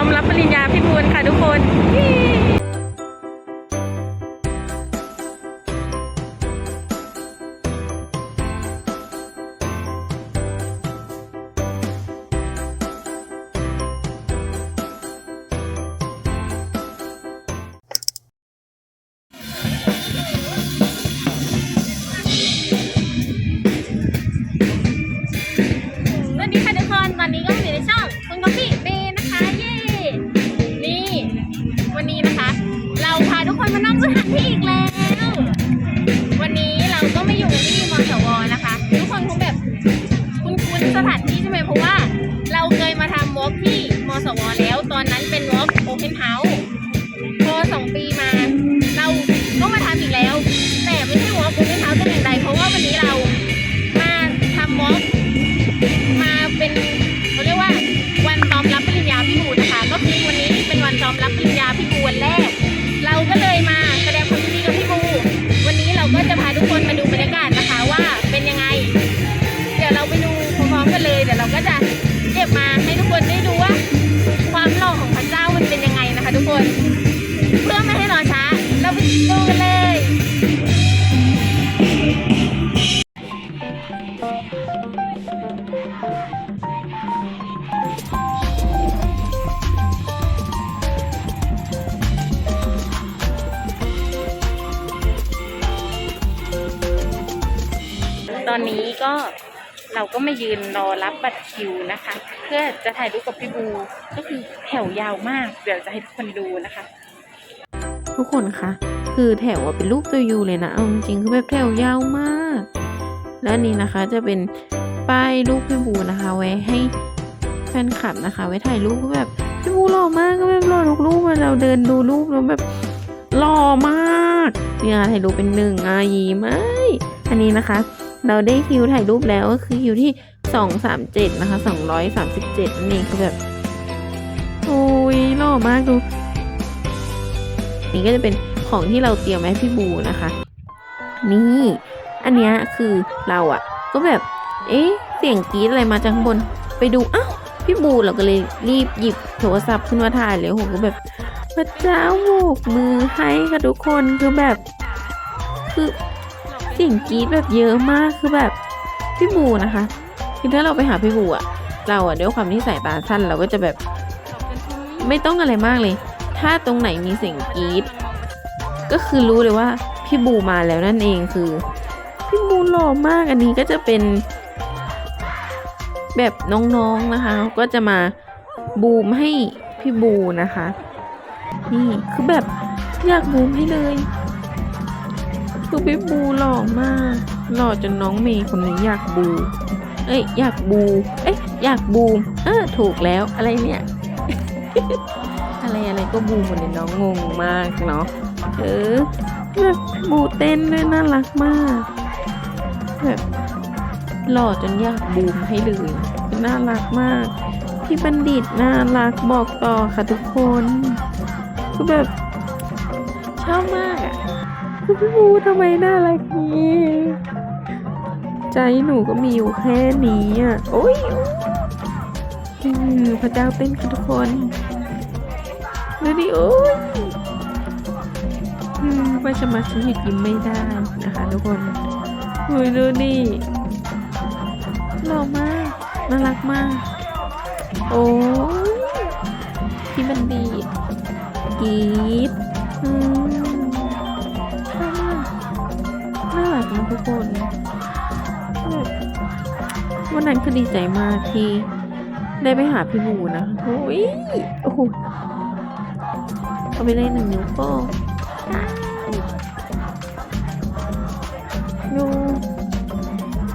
อมรับปริญญาพี่บูลค่ะทุกคน ก็เราก็มายืนรอรับบัตรคิวนะคะ เพื่อจะถ่ายรูปกับพี่บูก็คือแถวยาวมาก เดี๋ยวจะให้ทุกคนดูนะคะ ทุกคนคะคือแถวเป็นรูปตัวยูเลยนะเอาจริงคือแบบแถวยาวมาก และนี้นะคะจะเป็นป้ายรูปพี่บูนะคะ ไว้ให้แฟนคลับนะคะ ไว้ถ่ายรูปก็แบบพี่บูหล่อมากก็แบบหล่อทุกรูปเราเดินดูรูปแล้วแบบหล่อมาก เนี่ยถ่ายรูปเป็นหนึ่งอายีไหมอันนี้นะคะ เราได้คิวถ่ายรูปแล้วก็คือคิวที่สองสามเจ็ดนะคะสองร้อยสามสิบเจ็ดนั่คือแบบโอ้ยหล่อมากดู นี่ก็จะเป็นของที่เราเตรียมไว้พี่บูนะคะ นี่ อันเนี้ยคือเราอะก็แบบ เอ๊ะเสียงกรี๊ดอะไรมาจากข้างบนไปดูอ้าวพี่บูเราก็เลยรีบหยิบโทรศัพท์ขึ้นมาถ่ายเลยโหก็แบบพระเจ้าโบกมือให้ค่ะทุกคนคือแบบ คือ สียงกรี๊ดแบบเยอะมากคือแบบพี่บูนะคะคือถ้าเราไปหาพี่บูอะเราอะด้วยความที่สายตาสั้นเราก็จะแบบไม่ต้องอะไรมากเลย ถ้าตรงไหนมีเสียงกรี๊ดก็คือรู้เลยว่าพี่บูมาแล้วนั่นเองคือ พี่บูหล่อมากอันนี้ก็จะเป็นแบบน้องๆนะคะ ก็จะมาบูมให้พี่บูนะคะ นี่คือแบบอยากบูมให้เลย คือพี่บูหล่อมาก หล่อจนน้องเมย์คนนี้อยากบู เอ้ยอยากบู เอ้ยอยากบูมเออถูกแล้วอะไรเนี่ย อะไรอะไรก็บูหมดเลยน้องงงมากเนาะ เออแบบบูเต้นด้วยน่ารักมากแบบหล่อจนอยากบูมให้เลยน่ารักมาก พี่บัณฑิตน่ารักบอกต่อค่ะทุกคนคือแบบชอบมาก พี่บูทำไมน่ารักนี้ ใจหนูก็มีอยู่แค่นี้อะ โอ้ยอืมพระเจ้าเต้นค่ะทุกคนดูดิโอ้ยอืมว่าจะมาฉันหยุดยิ้มไม่ได้นะคะทุกคนดูดูดิหล่อมากน่ารักมาก โอ้ยพี่บันดีดก วันนั้นคือดีใจมากที่ได้ไปหาพี่บูนะโอ้ยโอ้โหเอาไปเลยหนึ่งนิ้วโป้งดู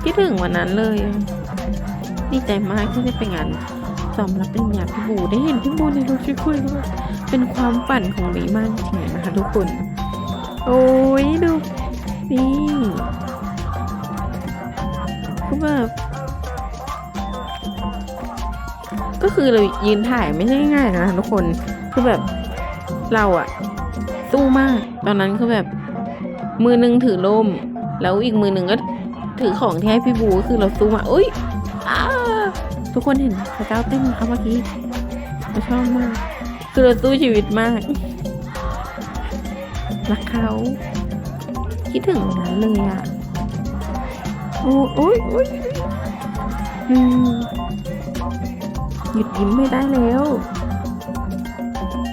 คิดถึงวันนั้นเลย ดีใจมากที่ได้ไปงานซ้อมรับเปริญญาพี่บูได้เห็นพี่บูในรูปช่วยคุยด้วยเป็นความฝันของมย์มากจริงๆนะคะทุกคน โอ้ยดูนี่คือแบบ ก็คือเรายืนถ่ายไม่ใช่ง่ายนะทุกคนคือแบบเราอะสู้มาก ตอนนั้นคือแบบ มือหนึงถือล่ม แล้วอีกมือหนึ่งก็ถือของที่ให้พี่บูก็คือเราสู้มาอุ้ยทุกคนเห็นพระเจ้าเต้นไหมคะเมื่อกี้เราชอบมาก คือเราสู้ชีวิตมากรักเขาคิดถึงนั้นเลยอะโอ้โอ้ยโอ้ยอืม หยุดยิ้มไม่ได้แล้ว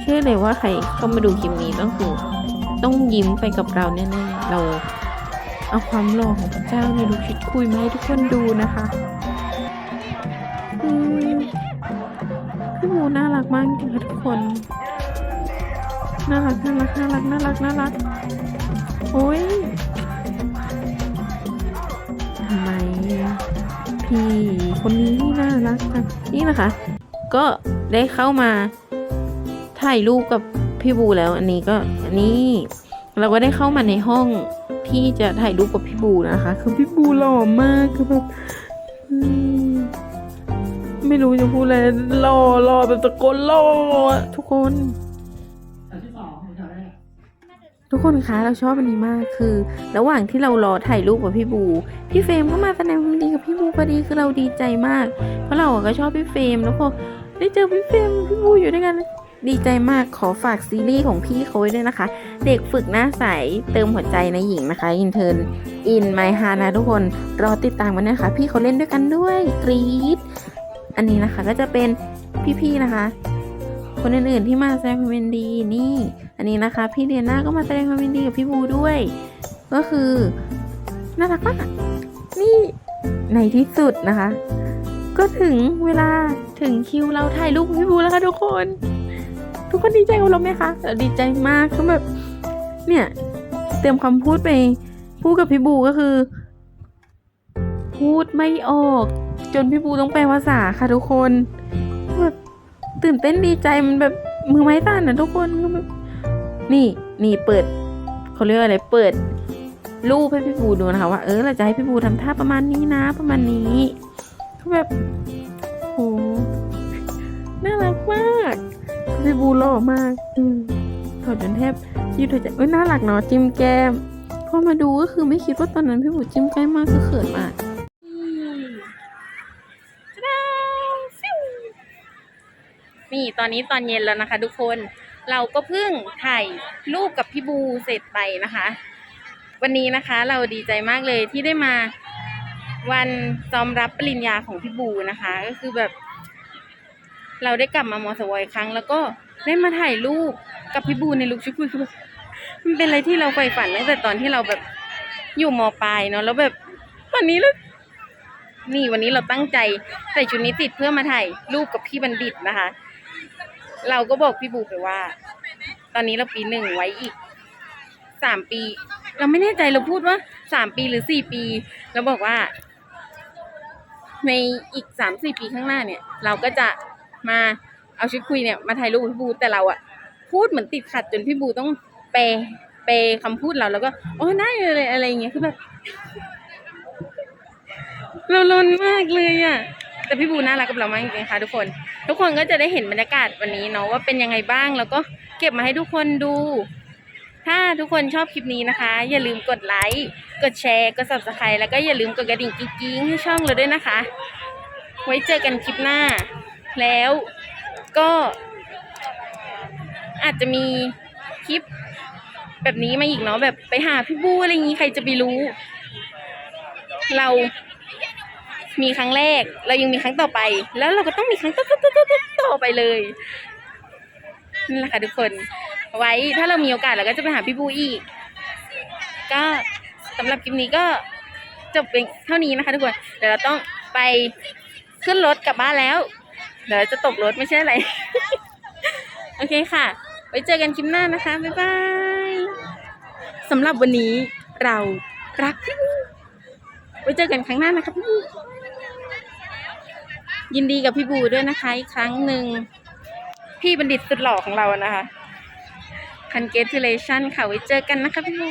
เชื่อเลยว่าใครเข้ามาดูคลิปนี้ต้องคือต้องยิ้มไปกับเราแน่ๆ เราเอาความหล่อของพระเจ้าในลูกชิดคุยมาให้ทุกคนดูนะคะอืมพี่มูน่ารักมากจริงๆค่ะทุกคน น่ารักน่ารักน่ารักน่ารักน่ารัก โอ้ยีคนนี้น่ารักจังนี่นะคะ ก็ได้เข้ามาถ่ายรูปกับพี่บูแล้ว อันนี้ก็อันนี้เราก็ได้เข้ามาในห้องที่จะถ่ายรูปกับพี่บูนะคะ คือพี่บูหล่อมากคือแบบไม่รู้จะพูดอะไรหล่อหล่อแบบตะโกนหล่อทุกคน ทุกคนคะเราชอบอันนี้มากคือ ระหว่างที่เรารอถ่ายรูปกับพี่บู พี่เฟรมก็มาแสดงความยินดีกับพี่บูพอดีคือเราดีใจมาก เพราะเราก็ชอบพี่เฟรมแล้วพอได้เจอพี่เฟรมพี่บูอยู่ด้วยกันดีใจมากขอฝากซีรีส์ของพี่เขาไว้ด้วยนะคะ เด็กฝึกหน้าใสเติมหัวใจในหญิงนะคะอินเทอร์อินไมฮานะทุกคนรอติดตามกันนะคะ พี่เขาเล่นด้วยกันด้วยกรี๊ดอันนี้นะคะก็จะเป็นพี่ๆนะคะ คนอื่นๆที่มาแสดงความยินดีนี่ อันนี้นะคะ พี่เดียน่าก็มาแสดงความยินดีกับพี่บูด้วย ก็คือน่ารักมากนี่ในที่สุดนะคะ ก็ถึงเวลาถึงคิวเราถ่ายรูปพี่บูแล้วค่ะทุกคน ทุกคนดีใจกับเราไหมคะเราดีใจมากคือแบบเนี่ยเตรียมคำพูดไปพูดกับพี่บูก็คือ พูดไม่ออก จนพี่บูต้องแปลภาษาค่ะทุกคนแบบตื่นเต้นดีใจมันแบบมือไม้สั่นนะทุกคนก็แบบ นี่นี่เปิดเขาเรียกอะไรเปิด รูปให้พี่บูดูนะคะว่าเออเราจะให้พี่บูทำท่าประมาณนี้นะ ประมาณนี้ก็แบบโหน่ารักมากพี่บูหล่อมากอืมถอดจนแทบยืดหัวใจเอ้ยน่ารักเนาะจิ้มแก้มพอมาดูก็คือไม่คิดว่าตอนนั้นพี่บูจิ้มใกล้มากก็เขินมากนี่ตอนนี้ตอนเย็นแล้วนะคะ ทุกคน เราก็เพิ่งถ่ายรูปกับพี่บูเสร็จไปนะคะ วันนี้นะคะเราดีใจมากเลยที่ได้มาวันซ้อมรับปริญญาของพี่บูนะคะ ก็คือแบบ เราได้กลับมามอสวอยครั้ง แล้วก็ได้มาถ่ายรูปกับพี่บูในลุคชุดคุยคือแบบมันเป็นอะไรที่เราใฝ่ฝันตั้งแต่ตอนที่เราแบบอยู่มปลายเนาะแล้วแบบวันนี้เรานี่วันนี้เราตั้งใจใส่ชุดนิสิตเพื่อมาถ่ายรูปกับพี่บัณฑิตนะคะ เราก็บอกพี่บูไปว่า ตอนนี้เราปีหนึ่งไว้อีกสามปี เราไม่แน่ใจเราพูดว่าสามปีหรือสี่ปีเราบอกว่า ในอีกสามสี่ปีข้างหน้าเนี่ย เราก็จะมาเอาชุดคุยเนี่ยมาถ่ายรูปพี่บูแต่เราอะพูดเหมือนติดขัดจนพี่บูต้องเปลเปลคำพูดเราแล้วก็โอ้ได้เลยอะไรอย่างเงี้ยคือแบบเราลนมากเลยอะแต่พี่บูน่ารักกับเรามากจริงๆค่ะทุกคน ทุกคนก็จะได้เห็นบรรยากาศวันนี้เนาะว่าเป็นยังไงบ้าง แล้วก็เก็บมาให้ทุกคนดู ถ้าทุกคนชอบคลิปนี้นะคะ อย่าลืมกดไลค์ กดแชร์ กด subscribe แล้วก็อย่าลืมกดกระดิ่งกิ๊งๆให้ช่องเราด้วยนะคะ ไว้เจอกันคลิปหน้า แล้วก็อาจจะมีคลิปแบบนี้มาอีกเนาะแบบไปหาพี่บูอะไรอย่างนี้ใครจะไปรู้ เรา มีครั้งแรก เรายังมีครั้งต่อไป แล้วเราก็ต้องมีครั้งต่อต่อต่อต่อต่อไปเลยนั่แหละค่ะทุกคน ไว้ถ้าเรามีโอกาสเราก็จะไปหาพี่บูอีก ก็สำหรับคลิปนี้ก็จบเพียงเท่านี้นะคะทุกคน เดี๋ยวเราต้องไปขึ้นรถกลับบ้านแล้ว เดี๋ยวจะตกรถไม่ใช่อะไร โอเคค่ะ ไว้เจอกันคลิปหน้านะคะ บ๊ายบายสำหรับวันนี้เรารักพี่ไว้เจอกันครั้งหน้านะคะพี่ ยินดีกับพี่บูด้วยนะคะ อีกครั้งหนึ่งพี่บัณฑิตสุดหล่อของเรานะคะ congratulation ค่ะ ไว้เจอกันนะคะพี่บู